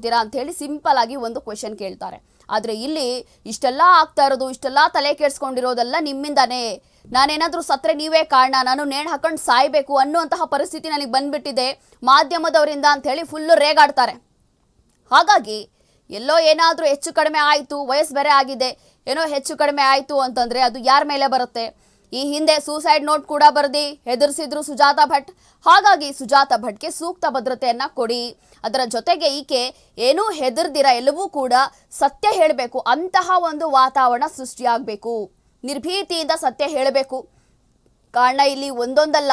ಇದ್ದೀರಾ ಅಂತ ಹೇಳಿ ಸಿಂಪಲ್ ಆಗಿ ಒಂದು ಕ್ವೆಶನ್ ಕೇಳ್ತಾರೆ. ಆದ್ರೆ ಇಲ್ಲಿ ಇಷ್ಟೆಲ್ಲ ಆಗ್ತಾ ಇರೋದು, ಇಷ್ಟೆಲ್ಲ ತಲೆ ಕೆಡ್ಸ್ಕೊಂಡಿರೋದೆಲ್ಲ ನಿಮ್ಮಿಂದಾನೇ. ನಾನೇನಾದ್ರೂ ಸತ್ರೆ ನೀವೇ ಕಾರಣ, ನಾನು ನೇಣು ಹಾಕೊಂಡು ಸಾಯ್ಬೇಕು ಅನ್ನುವಂತಹ ಪರಿಸ್ಥಿತಿ ನನಗೆ ಬಂದ್ಬಿಟ್ಟಿದೆ ಮಾಧ್ಯಮದವರಿಂದ ಅಂತ ಹೇಳಿ ಫುಲ್ಲು ರೇಗಾಡ್ತಾರೆ. ಹಾಗಾಗಿ ಎಲ್ಲೋ ಏನಾದರೂ ಹೆಚ್ಚು ಕಡಿಮೆ ಆಯಿತು, ವಯಸ್ಸು ಬೇರೆ ಆಗಿದೆ, ಏನೋ ಹೆಚ್ಚು ಕಡಿಮೆ ಆಯಿತು ಅಂತಂದರೆ ಅದು ಯಾರ ಮೇಲೆ ಬರುತ್ತೆ? ಈ ಹಿಂದೆ ಸೂಸೈಡ್ ನೋಟ್ ಕೂಡ ಬರೆದಿ ಹೆದರ್ಸಿದ್ರು ಸುಜಾತಾ ಭಟ್. ಹಾಗಾಗಿ ಸುಜಾತಾ ಭಟ್ಗೆ ಸೂಕ್ತ ಭದ್ರತೆಯನ್ನ ಕೊಡಿ. ಅದರ ಜೊತೆಗೆ ಈಕೆ ಏನೂ ಹೆದರ್ದಿರ, ಎಲ್ಲವೂ ಕೂಡ ಸತ್ಯ ಹೇಳಬೇಕು, ಅಂತಹ ಒಂದು ವಾತಾವರಣ ಸೃಷ್ಟಿಯಾಗಬೇಕು. ನಿರ್ಭೀತಿಯಿಂದ ಸತ್ಯ ಹೇಳಬೇಕು. ಕಾರಣ ಇಲ್ಲಿ ಒಂದೊಂದಲ್ಲ.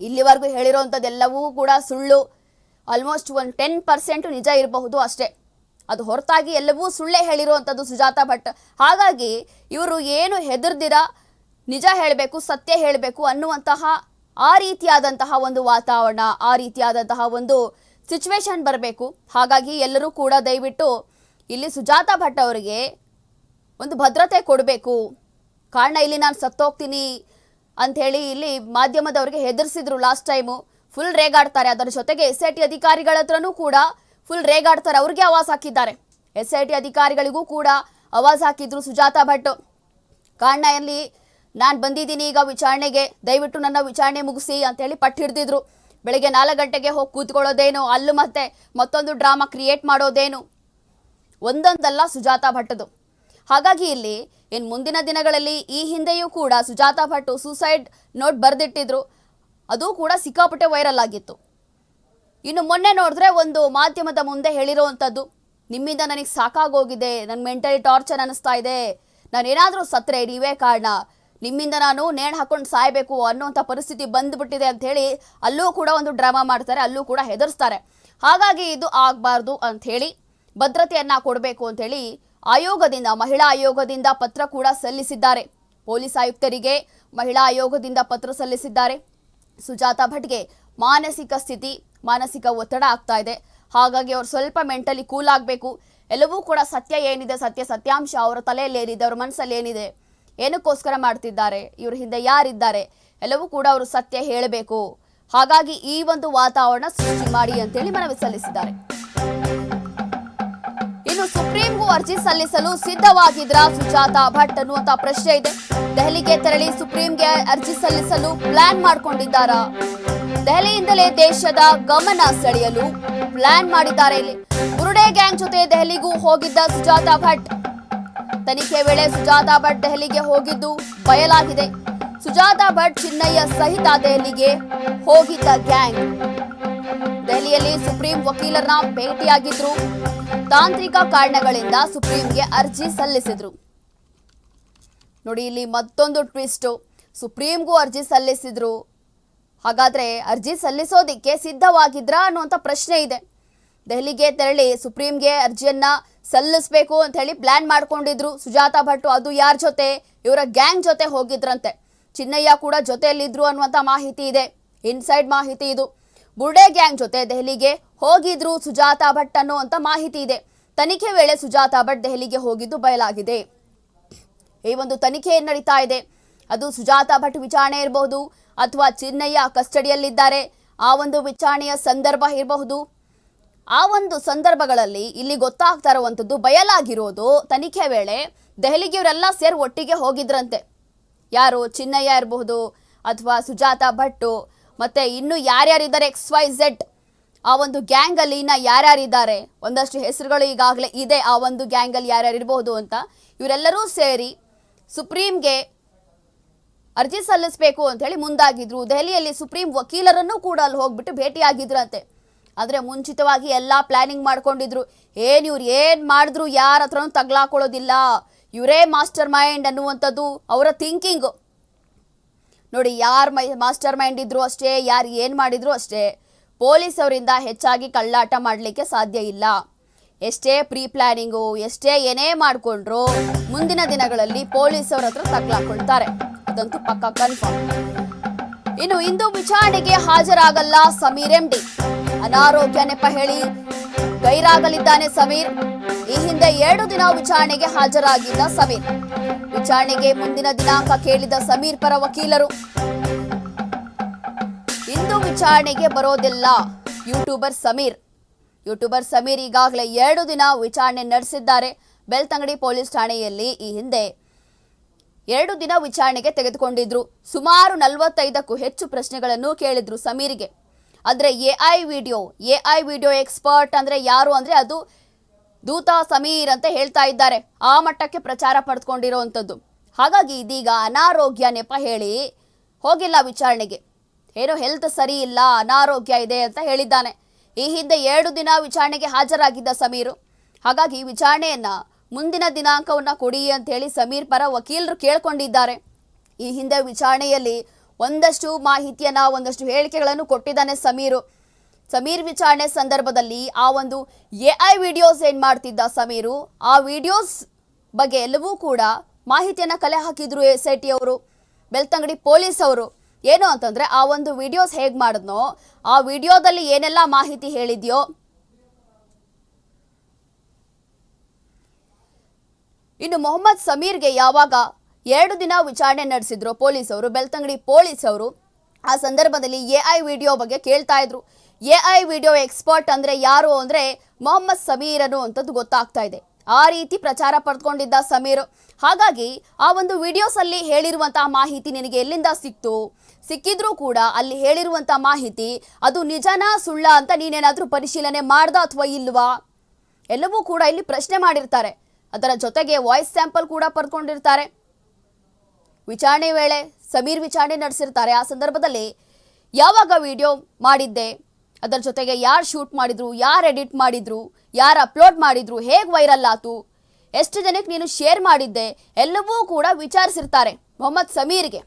ಇಲ್ಲಿವರೆಗೂ ಹೇಳಿರೋಂಥದ್ದೆಲ್ಲವೂ ಕೂಡ ಸುಳ್ಳು. ಆಲ್ಮೋಸ್ಟ್ ಒಂದು ಟೆನ್ ಪರ್ಸೆಂಟ್ ನಿಜ ಇರಬಹುದು ಅಷ್ಟೇ. ಅದು ಹೊರತಾಗಿ ಎಲ್ಲವೂ ಸುಳ್ಳೇ ಹೇಳಿರುವಂಥದ್ದು ಸುಜಾತಾ ಭಟ್. ಹಾಗಾಗಿ ಇವರು ಏನು ಹೆದರ್ದಿರ ನಿಜ ಹೇಳಬೇಕು, ಸತ್ಯ ಹೇಳಬೇಕು ಅನ್ನುವಂತಹ ಆ ರೀತಿಯಾದಂತಹ ಒಂದು ವಾತಾವರಣ, ಆ ರೀತಿಯಾದಂತಹ ಒಂದು ಸಿಚುವೇಶನ್ ಬರಬೇಕು. ಹಾಗಾಗಿ ಎಲ್ಲರೂ ಕೂಡ ದಯವಿಟ್ಟು ಇಲ್ಲಿ ಸುಜಾತ ಭಟ್ ಅವರಿಗೆ ಒಂದು ಭದ್ರತೆ ಕೊಡಬೇಕು. ಕಾರಣ ಇಲ್ಲಿ ನಾನು ಸತ್ತೋಗ್ತೀನಿ ಅಂಥೇಳಿ ಇಲ್ಲಿ ಮಾಧ್ಯಮದವರಿಗೆ ಹೆದರ್ಸಿದ್ರು ಲಾಸ್ಟ್ ಟೈಮು ಫುಲ್ ರೇಗಾಡ್ತಾರೆ. ಅದರ ಜೊತೆಗೆ ಎಸ್ ಐ ಟಿ ಅಧಿಕಾರಿಗಳ ಹತ್ರನೂ ಕೂಡ ಫುಲ್ ರೇಗಾಡ್ತಾರೆ. ಅವ್ರಿಗೆ ಅವಾಜ್ ಹಾಕಿದ್ದಾರೆ. ಎಸ್ ಐ ಟಿ ಅಧಿಕಾರಿಗಳಿಗೂ ಕೂಡ ಆವಾಜ್ ಹಾಕಿದ್ರು ಸುಜಾತ ಭಟ್. ಕಾರಣ ಇಲ್ಲಿ ನಾನು ಬಂದಿದ್ದೀನಿ ಈಗ ವಿಚಾರಣೆಗೆ, ದಯವಿಟ್ಟು ನನ್ನ ವಿಚಾರಣೆ ಮುಗಿಸಿ ಅಂತೇಳಿ ಪಟ್ಟು ಹಿಡ್ದಿದ್ರು. ಬೆಳಗ್ಗೆ ನಾಲ್ಕು ಗಂಟೆಗೆ ಹೋಗಿ ಕೂತ್ಕೊಳ್ಳೋದೇನು, ಅಲ್ಲೂ ಮತ್ತೆ ಮತ್ತೊಂದು ಡ್ರಾಮಾ ಕ್ರಿಯೇಟ್ ಮಾಡೋದೇನು? ಒಂದೊಂದಲ್ಲ ಸುಜಾತ ಭಟ್ಟದು. ಹಾಗಾಗಿ ಇಲ್ಲಿ ಇನ್ನು ಮುಂದಿನ ದಿನಗಳಲ್ಲಿ ಈ ಹಿಂದೆಯೂ ಕೂಡ ಸುಜಾತ ಭಟ್ಟು ಸೂಸೈಡ್ ನೋಟ್ ಬರೆದಿಟ್ಟಿದ್ರು. ಅದು ಕೂಡ ಸಿಕ್ಕಾಪಟ್ಟೆ ವೈರಲ್ ಆಗಿತ್ತು. ಇನ್ನು ಮೊನ್ನೆ ನೋಡಿದ್ರೆ ಒಂದು ಮಾಧ್ಯಮದ ಮುಂದೆ ಹೇಳಿರುವಂಥದ್ದು, ನಿಮ್ಮಿಂದ ನನಗೆ ಸಾಕಾಗೋಗಿದೆ ನನ್ನ ಮೆಂಟಲಿ ಟಾರ್ಚರ್ ಅನ್ನಿಸ್ತಾ ಇದೆ, ನಾನೇನಾದರೂ ಸತ್ತರೆ ನೀವೇ ಕಾರಣ ನಿಮ್ಮಿಂದ ನಾನು ನೇಣು ಹಾಕೊಂಡು ಸಾಯಬೇಕು ಅನ್ನೋಂಥ ಪರಿಸ್ಥಿತಿ ಬಂದ್ಬಿಟ್ಟಿದೆ ಅಂತ ಹೇಳಿ ಅಲ್ಲೂ ಕೂಡ ಒಂದು ಡ್ರಾಮಾ ಮಾಡ್ತಾರೆ, ಅಲ್ಲೂ ಕೂಡ ಹೆದರ್ಸ್ತಾರೆ. ಹಾಗಾಗಿ ಇದು ಆಗಬಾರ್ದು ಅಂಥೇಳಿ ಭದ್ರತೆಯನ್ನ ಕೊಡಬೇಕು ಅಂತೇಳಿ ಆಯೋಗದಿಂದ, ಮಹಿಳಾ ಆಯೋಗದಿಂದ ಪತ್ರ ಕೂಡ ಸಲ್ಲಿಸಿದ್ದಾರೆ. ಪೊಲೀಸ್ ಆಯುಕ್ತರಿಗೆ ಮಹಿಳಾ ಆಯೋಗದಿಂದ ಪತ್ರ ಸಲ್ಲಿಸಿದ್ದಾರೆ. ಸುಜಾತಾ ಭಟ್ಗೆ ಮಾನಸಿಕ ಸ್ಥಿತಿ, ಮಾನಸಿಕ ಒತ್ತಡ ಆಗ್ತಾ ಇದೆ. ಹಾಗಾಗಿ ಅವ್ರು ಸ್ವಲ್ಪ ಮೆಂಟಲಿ ಕೂಲ್ ಆಗಬೇಕು. ಎಲ್ಲವೂ ಕೂಡ ಸತ್ಯ ಏನಿದೆ, ಸತ್ಯ ಸತ್ಯಾಂಶ ಅವರ ತಲೆಯಲ್ಲಿ ಏನಿದೆ ಅವ್ರ ಮನಸ್ಸಲ್ಲಿ ಏನಿದೆ ಏನಕ್ಕೋಸ್ಕರ ಮಾಡ್ತಿದ್ದಾರೆ? ಇವ್ರ ಹಿಂದೆ ಯಾರಿದ್ದಾರೆ? ಎಲ್ಲವೂ ಕೂಡ ಅವರು ಸತ್ಯ ಹೇಳಬೇಕು. ಹಾಗಾಗಿ ಈ ಒಂದು ವಾತಾವರಣ ಸೃಷ್ಟಿ ಮಾಡಿ ಅಂತೇಳಿ ಮನವಿ ಸಲ್ಲಿಸಿದ್ದಾರೆ. ಇನ್ನು ಸುಪ್ರೀಂಗೂ ಅರ್ಜಿ ಸಲ್ಲಿಸಲು ಸಿದ್ಧವಾಗಿದ್ರ ಸುಜಾತಾ ಭಟ್ ಅನ್ನುವಂತ ಪ್ರಶ್ನೆ ಇದೆ. ದೆಹಲಿಗೆ ತೆರಳಿ ಸುಪ್ರೀಂಗೆ ಅರ್ಜಿ ಸಲ್ಲಿಸಲು ಪ್ಲಾನ್ ಮಾಡ್ಕೊಂಡಿದ್ದಾರಾ? ದೆಹಲಿಯಿಂದಲೇ ದೇಶದ ಗಮನ ಸೆಳೆಯಲು ಪ್ಲಾನ್ ಮಾಡಿದ್ದಾರೆ ಇಲ್ಲಿ. ಬುರುಡೆ ಗ್ಯಾಂಗ್ ಜೊತೆ ದೆಹಲಿಗೂ ಹೋಗಿದ್ದ ಸುಜಾತಾ ಭಟ್ ತನಿಖೆ ವೇಳೆ ಸುಜಾತಾ ಭಟ್ ದೆಹಲಿಗೆ ಹೋಗಿದ್ದು ಬಯಲಾಗಿದೆ. ಸುಜಾತಾ ಭಟ್ ಚಿನ್ನಯ್ಯ ಸಹಿತ ದೆಹಲಿಗೆ ಹೋಗಿದ್ದ ಗ್ಯಾಂಗ್. ದೆಹಲಿಯಲ್ಲಿ ಸುಪ್ರೀಂ ವಕೀಲರನ್ನ ಭೇಟಿಯಾಗಿದ್ರು. ತಾಂತ್ರಿಕ ಕಾರಣಗಳಿಂದ ಸುಪ್ರೀಂಗೆ ಅರ್ಜಿ ಸಲ್ಲಿಸಿದ್ರು. ನೋಡಿ, ಇಲ್ಲಿ ಮತ್ತೊಂದು ಟ್ವಿಸ್ಟ್. ಸುಪ್ರೀಂಗೂ ಅರ್ಜಿ ಸಲ್ಲಿಸಿದ್ರು. ಹಾಗಾದ್ರೆ ಅರ್ಜಿ ಸಲ್ಲಿಸೋದಿಕ್ಕೆ ಸಿದ್ಧವಾಗಿದ್ರ ಅನ್ನುವಂಥ ಪ್ರಶ್ನೆ ಇದೆ. ದೆಹಲಿಗೆ ತೆರಳಿ ಸುಪ್ರೀಂಗೆ ಅರ್ಜಿಯನ್ನ ಸಲ್ಲಿಸಬೇಕು ಅಂತ ಹೇಳಿ ಪ್ಲಾನ್ ಮಾಡ್ಕೊಂಡಿದ್ರು. ಸುಜಾತಾ ಭಟ್ ಅದು ಯಾರ ಜೊತೆ? ಇವರ ಗ್ಯಾಂಗ್ ಜೊತೆ ಹೋಗಿದ್ರಂತೆ. ಚಿನ್ನಯ್ಯ ಕೂಡ ಜೊತೆಯಲ್ಲಿದ್ರು ಅನ್ನುವಂಥ ಮಾಹಿತಿ ಇದೆ. ಇನ್ಸೈಡ್ ಮಾಹಿತಿ ಇದು. ಬುರ್ಡೆ ಗ್ಯಾಂಗ್ ಜೊತೆ ದೆಹಲಿಗೆ ಹೋಗಿದ್ರು ಸುಜಾತಾ ಭಟ್ ಅನ್ನುವಂತ ಮಾಹಿತಿ ಇದೆ. ತನಿಖೆ ವೇಳೆ ಸುಜಾತಾ ಭಟ್ ದೆಹಲಿಗೆ ಹೋಗಿದ್ದು ಬಯಲಾಗಿದೆ. ಈ ಒಂದು ತನಿಖೆ ನಡೀತಾ ಇದೆ? ಅದು ಸುಜಾತಾ ಭಟ್ ವಿಚಾರಣೆ ಇರಬಹುದು ಅಥವಾ ಚಿನ್ನಯ್ಯ ಕಸ್ಟಡಿಯಲ್ಲಿದ್ದಾರೆ ಆ ಒಂದು ವಿಚಾರಣೆಯ ಸಂದರ್ಭ ಇರಬಹುದು. ಆ ಒಂದು ಸಂದರ್ಭಗಳಲ್ಲಿ ಇಲ್ಲಿ ಗೊತ್ತಾಗ್ತಾ ಇರುವಂಥದ್ದು ಬಯಲಾಗಿರೋದು ತನಿಖೆ ವೇಳೆ ದೆಹಲಿಗೆ ಇವರೆಲ್ಲ ಸೇರಿ ಒಟ್ಟಿಗೆ ಹೋಗಿದ್ರಂತೆ. ಯಾರು ಚಿನ್ನಯ್ಯ ಇರಬಹುದು ಅಥವಾ ಸುಜಾತ ಭಟ್ಟು ಮತ್ತೆ ಇನ್ನು ಯಾರ್ಯಾರಿದ್ದಾರೆ ಎಕ್ಸ್ ವೈ ಝೆಡ್ ಆ ಒಂದು ಗ್ಯಾಂಗಲ್ಲಿ ಇನ್ನ ಯಾರ್ಯಾರಿದ್ದಾರೆ, ಒಂದಷ್ಟು ಹೆಸರುಗಳು ಈಗಾಗಲೇ ಇದೆ, ಆ ಒಂದು ಗ್ಯಾಂಗಲ್ಲಿ ಯಾರ್ಯಾರು ಇರಬಹುದು ಅಂತ ಇವರೆಲ್ಲರೂ ಸೇರಿ ಸುಪ್ರೀಂಗೆ ಅರ್ಜಿ ಸಲ್ಲಿಸಬೇಕು ಅಂತ ಹೇಳಿ ಮುಂದಾಗಿದ್ರು. ದೆಹಲಿಯಲ್ಲಿ ಸುಪ್ರೀಂ ವಕೀಲರನ್ನು ಕೂಡ ಅಲ್ಲಿ ಹೋಗ್ಬಿಟ್ಟು ಭೇಟಿಯಾಗಿದ್ರಂತೆ. ಆದರೆ ಮುಂಚಿತವಾಗಿ ಎಲ್ಲ ಪ್ಲಾನಿಂಗ್ ಮಾಡ್ಕೊಂಡಿದ್ರು. ಏನು ಇವ್ರು ಏನು ಮಾಡಿದ್ರು ಯಾರ ಹತ್ರನೂ ತಗ್ಲಾಕೊಳ್ಳೋದಿಲ್ಲ. ಇವರೇ ಮಾಸ್ಟರ್ ಮೈಂಡ್ ಅನ್ನುವಂಥದ್ದು ಅವರ ಥಿಂಕಿಂಗು ನೋಡಿ, ಯಾರು ಮೈ ಮಾಸ್ಟರ್ ಮೈಂಡ್ ಇದ್ರು ಅಷ್ಟೇ, ಯಾರು ಏನು ಮಾಡಿದ್ರು ಅಷ್ಟೇ. ಪೊಲೀಸ್ ಅವರಿಂದ ಹೆಚ್ಚಾಗಿ ಕಳ್ಳಾಟ ಮಾಡಲಿಕ್ಕೆ ಸಾಧ್ಯ ಇಲ್ಲ. ಎಷ್ಟೇ ಪ್ರೀ ಪ್ಲಾನಿಂಗು ಎಷ್ಟೇ ಏನೇ ಮಾಡಿಕೊಂಡ್ರು ಮುಂದಿನ ದಿನಗಳಲ್ಲಿ ಪೊಲೀಸ್ ಅವ್ರ ಹತ್ರ ತಗ್ಲಾಕೊಳ್ತಾರೆ. ಅದಂತೂ ಪಕ್ಕ ಕನ್ಫರ್ಮ್ ಇನ್ನು ಇಂದು ವಿಚಾರಣೆಗೆ ಹಾಜರಾಗಲ್ಲ ಸಮೀರ್ ಎಂಡಿ ಅನಾರೋಗ್ಯ ನೆಪ ಹೇಳಿ ಗೈರಾಗಲಿದ್ದಾನೆ ಸಮೀರ್ ಈ ಹಿಂದೆ ಎರಡು ದಿನ ವಿಚಾರಣೆಗೆ ಹಾಜರಾಗಿದ್ದ ಸಮೀರ್ ವಿಚಾರಣೆಗೆ ಮುಂದಿನ ದಿನಾಂಕ ಕೇಳಿದ ಸಮೀರ್ ಪರ ವಕೀಲರು. ಇಂದು ವಿಚಾರಣೆಗೆ ಬರೋದಿಲ್ಲ. ಯೂಟ್ಯೂಬರ್ ಸಮೀರ್ ಯೂಟ್ಯೂಬರ್ ಸಮೀರ್ ಈಗಾಗಲೇ ಎರಡು ದಿನ ವಿಚಾರಣೆ ನಡೆಸಿದ್ದಾರೆ. ಬೆಳ್ತಂಗಡಿ ಪೊಲೀಸ್ ಠಾಣೆಯಲ್ಲಿ ಈ ಹಿಂದೆ ಎರಡು ದಿನ ವಿಚಾರಣೆಗೆ ತೆಗೆದುಕೊಂಡಿದ್ರು. ಸುಮಾರು ನಲವತ್ತೈದಕ್ಕೂ ಹೆಚ್ಚು ಪ್ರಶ್ನೆಗಳನ್ನು ಕೇಳಿದ್ರು ಸಮೀರ್ಗೆ ಅಂದ್ರೆ AI video A I video expert ಅಂದರೆ ಯಾರು ಅಂದರೆ ಅದು ದೂತ ಸಮೀರ್ ಅಂತ ಹೇಳ್ತಾ ಇದ್ದಾರೆ. ಆ ಮಟ್ಟಕ್ಕೆ ಪ್ರಚಾರ ಪಡೆದುಕೊಂಡಿರುವಂಥದ್ದು ಹಾಗಾಗಿ ಇದೀಗ ಅನಾರೋಗ್ಯ ನೆಪ ಹೇಳಿ ಹೋಗಿಲ್ಲ ವಿಚಾರಣೆಗೆ. ಏನೋ ಹೆಲ್ತ್ ಸರಿ ಇಲ್ಲ, ಅನಾರೋಗ್ಯ ಇದೆ ಅಂತ ಹೇಳಿದ್ದಾನೆ. ಈ ಹಿಂದೆ ಎರಡು ದಿನ ವಿಚಾರಣೆಗೆ ಹಾಜರಾಗಿದ್ದ ಸಮೀರು. ಹಾಗಾಗಿ ವಿಚಾರಣೆಯನ್ನು ಮುಂದಿನ ದಿನಾಂಕವನ್ನ ಕೊಡಿ ಅಂತ ಹೇಳಿ ಸಮೀರ್ ಪರ ವಕೀಲರು ಕೇಳ್ಕೊಂಡಿದ್ದಾರೆ. ಈ ಹಿಂದೆ ವಿಚಾರಣೆಯಲ್ಲಿ ಒಂದಷ್ಟು ಮಾಹಿತಿಯನ್ನ, ಒಂದಷ್ಟು ಹೇಳಿಕೆಗಳನ್ನು ಕೊಟ್ಟಿದ್ದಾನೆ ಸಮೀರ್. ಸಮೀರ್ ವಿಚಾರಣೆ ಸಂದರ್ಭದಲ್ಲಿ ಆ ಒಂದು ಎ ಐ ವಿಡಿಯೋಸ್ ಏನ್ ಮಾಡ್ತಿದ್ದ ಸಮೀರು? ಆ ವಿಡಿಯೋಸ್ ಬಗ್ಗೆ ಎಲ್ಲವೂ ಕೂಡ ಮಾಹಿತಿಯನ್ನ ಕಲೆ ಹಾಕಿದ್ರು ಎಸ್ ಐ ಟಿ ಅವರು, ಬೆಳ್ತಂಗಡಿ ಪೊಲೀಸ್ ಅವರು. ಏನು ಅಂತಂದ್ರೆ, ಆ ಒಂದು ವಿಡಿಯೋಸ್ ಹೇಗ್ ಮಾಡಿದ್ನೋ, ಆ ವಿಡಿಯೋದಲ್ಲಿ ಏನೆಲ್ಲ ಮಾಹಿತಿ ಹೇಳಿದ್ಯೋ, ಇನ್ನು ಮೊಹಮ್ಮದ್ ಸಮೀರ್ಗೆ ಯಾವಾಗ ಎರಡು ದಿನ ವಿಚಾರಣೆ ನಡೆಸಿದ್ರು ಪೊಲೀಸವರು, ಬೆಳ್ತಂಗಡಿ ಪೊಲೀಸವರು. ಆ ಸಂದರ್ಭದಲ್ಲಿ ಎ ಐ ವಿಡಿಯೋ ಬಗ್ಗೆ ಕೇಳ್ತಾ ಇದ್ರು. ಎ ಐ ವಿಡಿಯೋ ಎಕ್ಸ್ಪರ್ಟ್ ಅಂದ್ರೆ ಯಾರು ಅಂದ್ರೆ ಮೊಹಮ್ಮದ್ ಸಮೀರ್ ಅನ್ನುವಂಥದ್ದು ಗೊತ್ತಾಗ್ತಾ ಇದೆ. ಆ ರೀತಿ ಪ್ರಚಾರ ಪಡ್ಕೊಂಡಿದ್ದ ಸಮೀರ್. ಹಾಗಾಗಿ ಆ ಒಂದು ವಿಡಿಯೋಸ್ ಅಲ್ಲಿ ಹೇಳಿರುವಂತಹ ಮಾಹಿತಿ ನಿನಗೆ ಎಲ್ಲಿಂದ ಸಿಕ್ತು? ಸಿಕ್ಕಿದ್ರೂ ಕೂಡ ಅಲ್ಲಿ ಹೇಳಿರುವಂತಹ ಮಾಹಿತಿ, ಅದು ನಿಜನಾ ಸುಳ್ಳ ಅಂತ ನೀನೇನಾದ್ರೂ ಪರಿಶೀಲನೆ ಮಾಡ್ದ ಅಥವಾ ಇಲ್ವಾ? ಎಲ್ಲವೂ ಕೂಡ ಇಲ್ಲಿ ಪ್ರಶ್ನೆ ಮಾಡಿರ್ತಾರೆ. ಅದರ ಜೊತೆಗೆ ವಾಯ್ಸ್ ಸ್ಯಾಂಪಲ್ ಕೂಡ ಪಡ್ಕೊಂಡಿರ್ತಾರೆ. ವಿಚಾರಣೆ ವೇಳೆ ಸಮೀರ್ ವಿಚಾರಣೆ ನಡೆಸಿರ್ತಾರೆ. ಆ ಸಂದರ್ಭದಲ್ಲಿ ಯಾವಾಗ ವಿಡಿಯೋ ಮಾಡಿದ್ದೆ? ಅದರ ಜೊತೆಗೆ ಯಾರು ಶೂಟ್ ಮಾಡಿದ್ರು? ಯಾರು ಎಡಿಟ್ ಮಾಡಿದ್ರು? ಯಾರು ಅಪ್ಲೋಡ್ ಮಾಡಿದ್ರು? ಹೇಗೆ ವೈರಲ್ ಆತು? ಎಷ್ಟು ಜನಕ್ಕೆ ನೀನು ಶೇರ್ ಮಾಡಿದ್ದೆ? ಎಲ್ಲವೂ ಕೂಡ ವಿಚಾರಿಸಿರ್ತಾರೆ ಮೊಹಮ್ಮದ್ ಸಮೀರ್ಗೆ.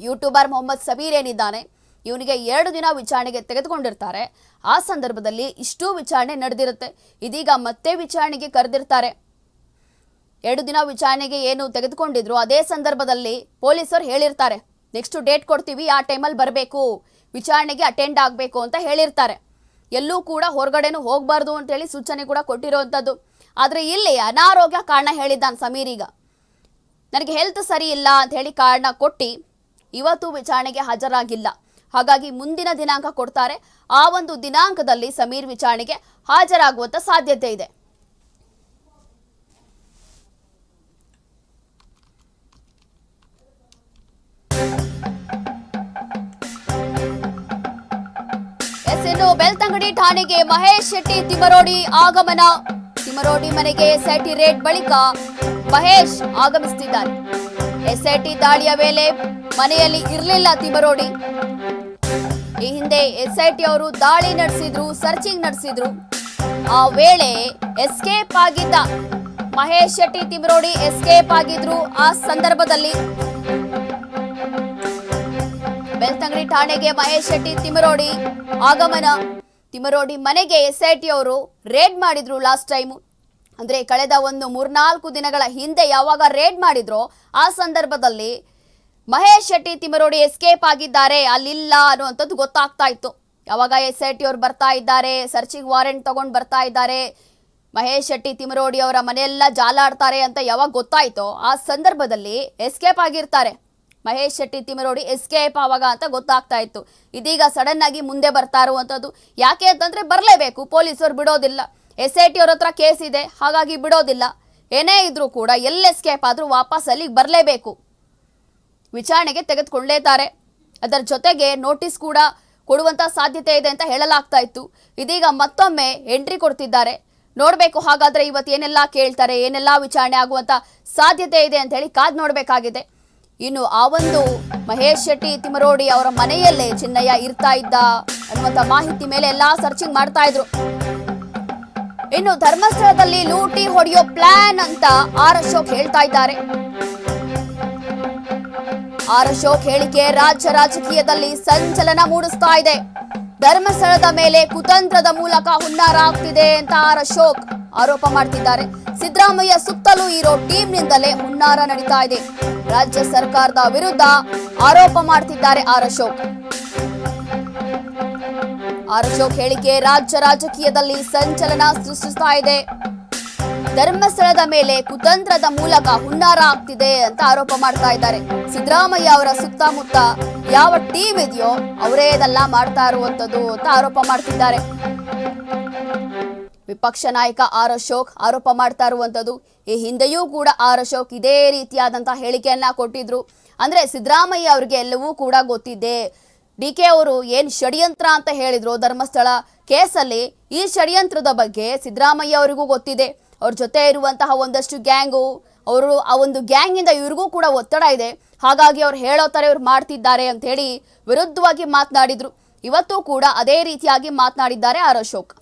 ಯೂಟ್ಯೂಬರ್ ಮೊಹಮ್ಮದ್ ಸಮೀರ್ ಏನಿದ್ದಾನೆ? ಇವನಿಗೆ ಎರಡು ದಿನ ವಿಚಾರಣೆಗೆ ತೆಗೆದುಕೊಂಡಿರ್ತಾರೆ. ಆ ಸಂದರ್ಭದಲ್ಲಿ ಇಷ್ಟೂ ವಿಚಾರಣೆ ನಡೆದಿರುತ್ತೆ. ಇದೀಗ ಮತ್ತೆ ವಿಚಾರಣೆಗೆ ಕರೆದಿರ್ತಾರೆ. ಎರಡು ದಿನ ವಿಚಾರಣೆಗೆ ಏನು ತೆಗೆದುಕೊಂಡಿದ್ರು, ಅದೇ ಸಂದರ್ಭದಲ್ಲಿ ಪೊಲೀಸರು ಹೇಳಿರ್ತಾರೆ. ನೆಕ್ಸ್ಟ್ ಡೇಟ್ ಕೊಡ್ತೀವಿ, ಆ ಟೈಮಲ್ಲಿ ಬರಬೇಕು. ವಿಚಾರಣೆಗೆ ಅಟೆಂಡ್ ಆಗಬೇಕು ಅಂತ ಹೇಳಿರ್ತಾರೆ. ಎಲ್ಲೂ ಕೂಡ ಹೊರಗಡೆನೂ ಹೋಗಬಾರ್ದು ಅಂತೇಳಿ ಸೂಚನೆ ಕೂಡ ಕೊಟ್ಟಿರುವಂಥದ್ದು ಆದರೆ ಇಲ್ಲಿ ಅನಾರೋಗ್ಯ ಕಾರಣ ಹೇಳಿದ್ದಾನೆ ಸಮೀರ್ ಈಗ. ನನಗೆ ಹೆಲ್ತ್ ಸರಿ ಇಲ್ಲ ಅಂತ ಹೇಳಿ ಕಾರಣ ಕೊಟ್ಟು ಇವತ್ತು ವಿಚಾರಣೆಗೆ ಹಾಜರಾಗಿಲ್ಲ. ಹಾಗಾಗಿ ಮುಂದಿನ ದಿನಾಂಕ ಕೊಡ್ತಾರೆ. ಆ ಒಂದು ದಿನಾಂಕದಲ್ಲಿ ಸಮೀರ್ ವಿಚಾರಣೆಗೆ ಹಾಜರಾಗುವಂಥ ಸಾಧ್ಯತೆ ಇದೆ. ಇನ್ನು ಬೆಳ್ತಂಗಡಿ ಠಾಣೆಗೆ ಮಹೇಶ್ ಶೆಟ್ಟಿ ತಿಮರೋಡಿ ಆಗಮನ. ತಿಮರೋಡಿ ಮನೆಗೆ ಎಸ್ಐಟಿ ರೇಡ್ ಬಳಿಕ ಮಹೇಶ್ ಆಗಮಿಸುತ್ತಿದ್ದಾರೆ. ಎಸ್ಐಟಿ ದಾಳಿಯ ವೇಳೆ ಮನೆಯಲ್ಲಿ ಇರಲಿಲ್ಲ ತಿಮರೋಡಿ ಈ ಹಿಂದೆ ಎಸ್ಐಟಿ ಅವರು ದಾಳಿ ನಡೆಸಿದ್ರು, ಸರ್ಚಿಂಗ್ ನಡೆಸಿದ್ರು. ಆ ವೇಳೆ ಎಸ್ಕೇಪ್ ಆಗಿದ್ದ ಮಹೇಶ್ ಶೆಟ್ಟಿ ತಿಮರೋಡಿ ಎಸ್ಕೇಪ್ ಆಗಿದ್ರು ಆ ಸಂದರ್ಭದಲ್ಲಿ ಬೆಳ್ತಂಗಡಿ ಠಾಣೆಗೆ ಮಹೇಶ್ ಶೆಟ್ಟಿ ತಿಮರೋಡಿ ಆಗಮನ. ತಿಮರೋಡಿ ಮನೆಗೆ ಎಸ್ ಐ ಟಿ ಅವರು ರೇಡ್ ಮಾಡಿದ್ರು ಲಾಸ್ಟ್ ಟೈಮ್ ಅಂದ್ರೆ ಕಳೆದ ಒಂದು ಮೂರ್ನಾಲ್ಕು ದಿನಗಳ ಹಿಂದೆ ಯಾವಾಗ ರೇಡ್ ಮಾಡಿದ್ರೋ ಆ ಸಂದರ್ಭದಲ್ಲಿ ಮಹೇಶ್ ಶೆಟ್ಟಿ ತಿಮರೋಡಿ ಎಸ್ಕೇಪ್ ಆಗಿದ್ದಾರೆ, ಅಲ್ಲಿಲ್ಲ ಅನ್ನುವಂಥದ್ದು ಗೊತ್ತಾಗ್ತಾ ಇತ್ತು. ಯಾವಾಗ ಎಸ್ ಐ ಟಿ ಅವ್ರು ಬರ್ತಾ ಇದ್ದಾರೆ ಸರ್ಚಿಂಗ್ ವಾರೆಂಟ್ ತಗೊಂಡು ಬರ್ತಾ ಇದ್ದಾರೆ, ಮಹೇಶ್ ಶೆಟ್ಟಿ ತಿಮರೋಡಿ ಅವರ ಮನೆಯೆಲ್ಲ ಜಾಲಾಡ್ತಾರೆ ಅಂತ ಯಾವಾಗ ಗೊತ್ತಾಯ್ತೋ ಆ ಸಂದರ್ಭದಲ್ಲಿ ಎಸ್ಕೇಪ್ ಆಗಿರ್ತಾರೆ. ಮಹೇಶ್ ಶೆಟ್ಟಿ ತಿಮರೋಡಿ ಎಸ್ಕೇಪ್ ಆವಾಗ ಅಂತ ಗೊತ್ತಾಗ್ತಾ ಇತ್ತು. ಇದೀಗ ಸಡನ್ ಆಗಿ ಮುಂದೆ ಬರ್ತಾ ಇರುವಂಥದ್ದು ಯಾಕೆ ಅಂತಂದ್ರೆ ಬರಲೇಬೇಕು ಪೊಲೀಸರು ಬಿಡೋದಿಲ್ಲ. ಎಸ್ ಐ ಟಿ ಅವ್ರ ಹತ್ರ ಕೇಸ್ ಇದೆ, ಹಾಗಾಗಿ ಬಿಡೋದಿಲ್ಲ. ಏನೇ ಇದ್ರೂ ಕೂಡ ಎಲ್ಲಿ ಎಸ್ಕೇಪ್ ಆದರೂ ವಾಪಸ್ ಅಲ್ಲಿಗೆ ಬರಲೇಬೇಕು. ವಿಚಾರಣೆಗೆ ತೆಗೆದುಕೊಳ್ಳೇತಾರೆ. ಅದರ ಜೊತೆಗೆ ನೋಟಿಸ್ ಕೂಡ ಕೊಡುವಂತ ಸಾಧ್ಯತೆ ಇದೆ ಅಂತ ಹೇಳಲಾಗ್ತಾ ಇತ್ತು. ಇದೀಗ ಮತ್ತೊಮ್ಮೆ ಎಂಟ್ರಿ ಕೊಡ್ತಿದ್ದಾರೆ. ನೋಡಬೇಕು ಹಾಗಾದ್ರೆ ಇವತ್ತು ಏನೆಲ್ಲ ಕೇಳ್ತಾರೆ, ಏನೆಲ್ಲ ವಿಚಾರಣೆ ಆಗುವಂತ ಸಾಧ್ಯತೆ ಇದೆ ಅಂತ ಹೇಳಿ ಕಾದ್ ನೋಡಬೇಕಾಗಿದೆ. ಇನ್ನು ಆ ಒಂದು ಮಹೇಶ್ ಶೆಟ್ಟಿ ತಿಮರೋಡಿ ಅವರ ಮನೆಯಲ್ಲೇ ಚಿನ್ನಯ್ಯ ಇರ್ತಾ ಇದ್ದ ಅನ್ನುವಂತ ಮಾಹಿತಿ ಮೇಲೆ ಎಲ್ಲಾ ಸರ್ಚಿಂಗ್ ಮಾಡ್ತಾ ಇದ್ರು. ಇನ್ನು ಧರ್ಮಸ್ಥಳದಲ್ಲಿ ಲೂಟಿ ಹೊಡೆಯೋ ಪ್ಲಾನ್ ಅಂತ ಆರ್ ಅಶೋಕ್ ಹೇಳ್ತಾ ಇದ್ದಾರೆ. ಆರ್ ಅಶೋಕ್ ಹೇಳಿಕೆ ರಾಜ್ಯ ರಾಜಕೀಯದಲ್ಲಿ ಸಂಚಲನ ಮೂಡಿಸ್ತಾ ಇದೆ. ಧರ್ಮಸ್ಥಳದ ಮೇಲೆ ಕುತಂತ್ರದ ಮೂಲಕ ಹುನ್ನಾರ ಆಗ್ತಿದೆ ಅಂತ ಆರ್ ಅಶೋಕ್. ಆರೋಪ ಮಾಡ್ತಿದ್ದಾರೆ. ಸಿದ್ದರಾಮಯ್ಯ ಸುತ್ತಲೂ ಇರೋ ಟೀಮ್ನಿಂದಲೇ ಹುನ್ನಾರ ನಡೀತಾ ಇದೆ. ರಾಜ್ಯ ಸರ್ಕಾರದ ವಿರುದ್ಧ ಆರೋಪ ಮಾಡ್ತಿದ್ದಾರೆ ಆರ್ ಅಶೋಕ್ ಆರ್ ಅಶೋಕ್ ಹೇಳಿಕೆ ರಾಜ್ಯ ರಾಜಕೀಯದಲ್ಲಿ ಸಂಚಲನ ಸೃಷ್ಟಿಸ್ತಾ ಇದೆ. ಧರ್ಮಸ್ಥಳದ ಮೇಲೆ ಕುತಂತ್ರದ ಮೂಲಕ ಹುನ್ನಾರ ಆಗ್ತಿದೆ ಅಂತ ಆರೋಪ ಮಾಡ್ತಾ ಇದ್ದಾರೆ. ಸಿದ್ದರಾಮಯ್ಯ ಅವರ ಸುತ್ತಮುತ್ತ ಯಾವ ಟೀಮ್ ಇದೆಯೋ ಅವರೇ ಇದೆಲ್ಲ ಮಾಡ್ತಾ ಇರುವಂತದ್ದು ಅಂತ ಆರೋಪ ಮಾಡ್ತಿದ್ದಾರೆ. ವಿಪಕ್ಷ ನಾಯಕ ಆರ್ ಅಶೋಕ್ ಆರೋಪ ಮಾಡ್ತಾ ಇರುವಂಥದ್ದು ಈ ಹಿಂದೆಯೂ ಕೂಡ ಆರ್ ಅಶೋಕ್ ಇದೇ ರೀತಿಯಾದಂತಹ ಹೇಳಿಕೆಯನ್ನ ಕೊಟ್ಟಿದ್ರು. ಅಂದ್ರೆ ಸಿದ್ದರಾಮಯ್ಯ ಅವರಿಗೆ ಎಲ್ಲವೂ ಕೂಡ ಗೊತ್ತಿದೆ. ಡಿ ಕೆ ಅವರು ಏನ್ ಷಡ್ಯಂತ್ರ ಅಂತ ಹೇಳಿದ್ರು ಧರ್ಮಸ್ಥಳ ಕೇಸಲ್ಲಿ, ಈ ಷಡ್ಯಂತ್ರದ ಬಗ್ಗೆ ಸಿದ್ದರಾಮಯ್ಯ ಅವರಿಗೂ ಗೊತ್ತಿದೆ. ಅವ್ರ ಜೊತೆ ಇರುವಂತಹ ಒಂದಷ್ಟು ಗ್ಯಾಂಗು, ಅವರು ಆ ಒಂದು ಗ್ಯಾಂಗಿಂದ ಇವ್ರಿಗೂ ಕೂಡ ಒತ್ತಡ ಇದೆ. ಹಾಗಾಗಿ ಅವ್ರು ಹೇಳೋ ಥರ ಇವ್ರು ಮಾಡ್ತಿದ್ದಾರೆ ಅಂತ ಹೇಳಿ ವಿರುದ್ಧವಾಗಿ ಮಾತನಾಡಿದ್ರು. ಇವತ್ತು ಕೂಡ ಅದೇ ರೀತಿಯಾಗಿ ಮಾತನಾಡಿದ್ದಾರೆ ಆರ್ ಅಶೋಕ್.